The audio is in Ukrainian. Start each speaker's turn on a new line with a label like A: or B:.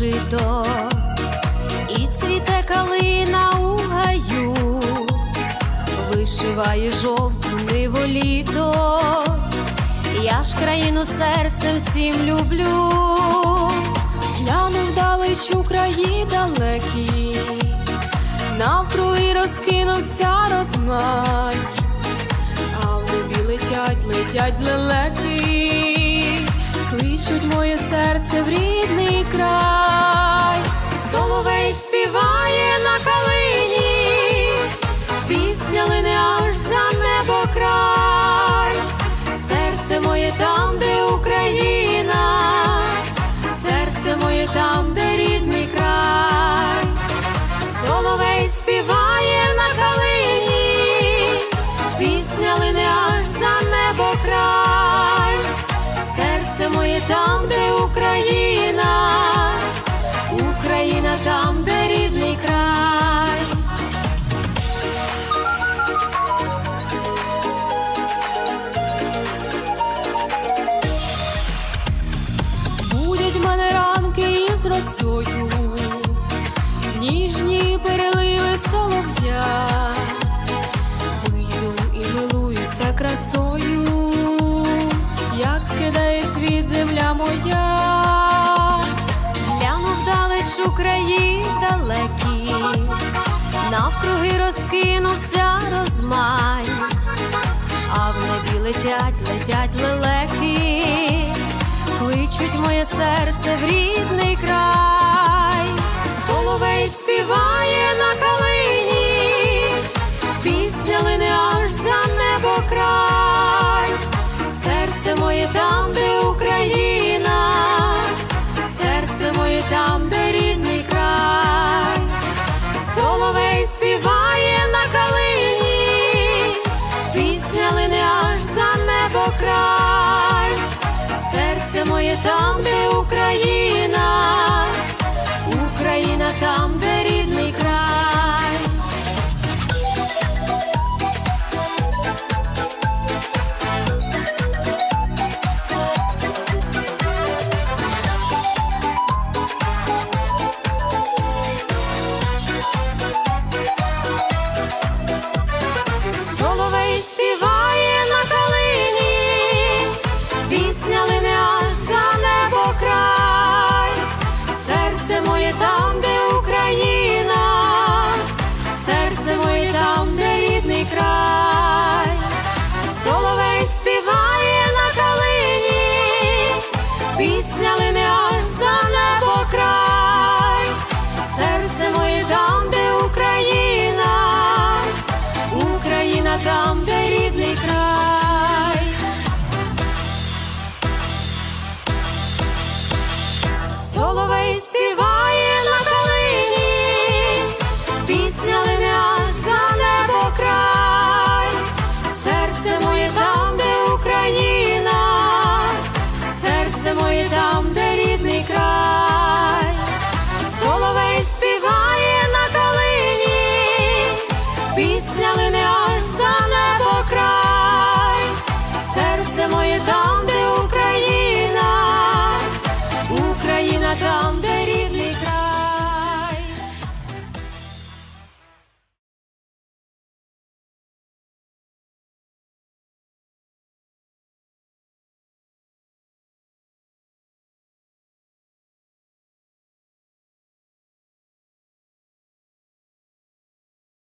A: жито, і цвіте калина у гаю, вишиває жовту ниву літо, я ж країну серцем всім люблю, глянув далеч у краї далекі, навкруги розкинувся розмай, а в небі летять, летять лелеки, кличуть моє серце в рідний край, соловей співає на калині, серце моє там, де Україна, Україна там, де рідний край. Будять мене ранки із росою, ніжні переливи солов'я, вийду і милуюся красою, як скидає цвіт земля моя, гляну вдалеч у краї далекі, навкруги розкинувся розмай, а в небі летять, летять лелеки кличуть моє серце в рідний край, соловей співає на калині, пісня лине аж за небо край, серце моє там, де Соловей